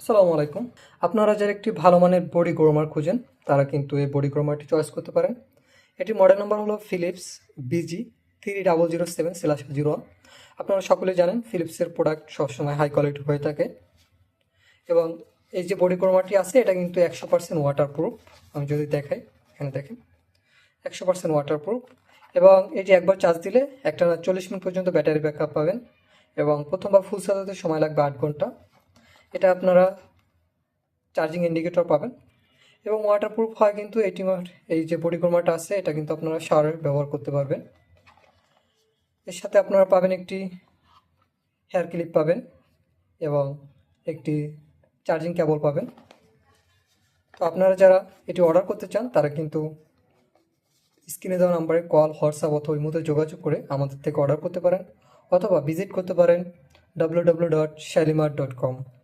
আসসালামু আলাইকুম। আপনারা যারা একটি ভালো মানের বডি গ্রোমার খুঁজেন, তারা কিন্তু এই বডি গ্রোমারটি চয়েস করতে পারেন। এটি মডেল নাম্বার হলো Philips BG three double zero seven slash zero আপনারা সকলে জানেন ফিলিপসের প্রোডাক্ট সবসময় হাই কোয়ালিটি হয়ে থাকে। এবং এই যে বডি গ্রোমারটি আছে, এটা কিন্তু একশো পার্সেন্ট ওয়াটার প্রুফ আমি যদি দেখাই, এখানে দেখেন, একশো পার্সেন্ট ওয়াটার প্রুফ এবং এটি একবার চার্জ দিলে, একটা চল্লিশ মিনিট পর্যন্ত ব্যাটারি ব্যাকআপ পাবেন। এবং প্রথমবার ফুল চার্জ হতে সময় লাগবে আট ঘণ্টা। এটা আপনারা চার্জিং ইন্ডিকেটর পাবেন। এবং ওয়াটারপ্রুফ হয় কিন্তু এটি এই যে পরিক্রমাটা আছে, এটা কিন্তু আপনারা শাওয়ারে ব্যবহার করতে পারবেন। এর সাথে আপনারা পাবেন একটি হেয়ার ক্লিপ পাবেন এবং একটি চার্জিং কেবল পাবেন। তো আপনারা যারা এটি অর্ডার করতে চান, তারা কিন্তু স্ক্রিনে দেওয়া নাম্বারে কল হোয়াটসঅ্যাপ অথবা ইমোতে যোগাযোগ করে আমাদের থেকে অর্ডার করতে পারেন অথবা ভিজিট করতে পারেন W W dot Shalimar dot com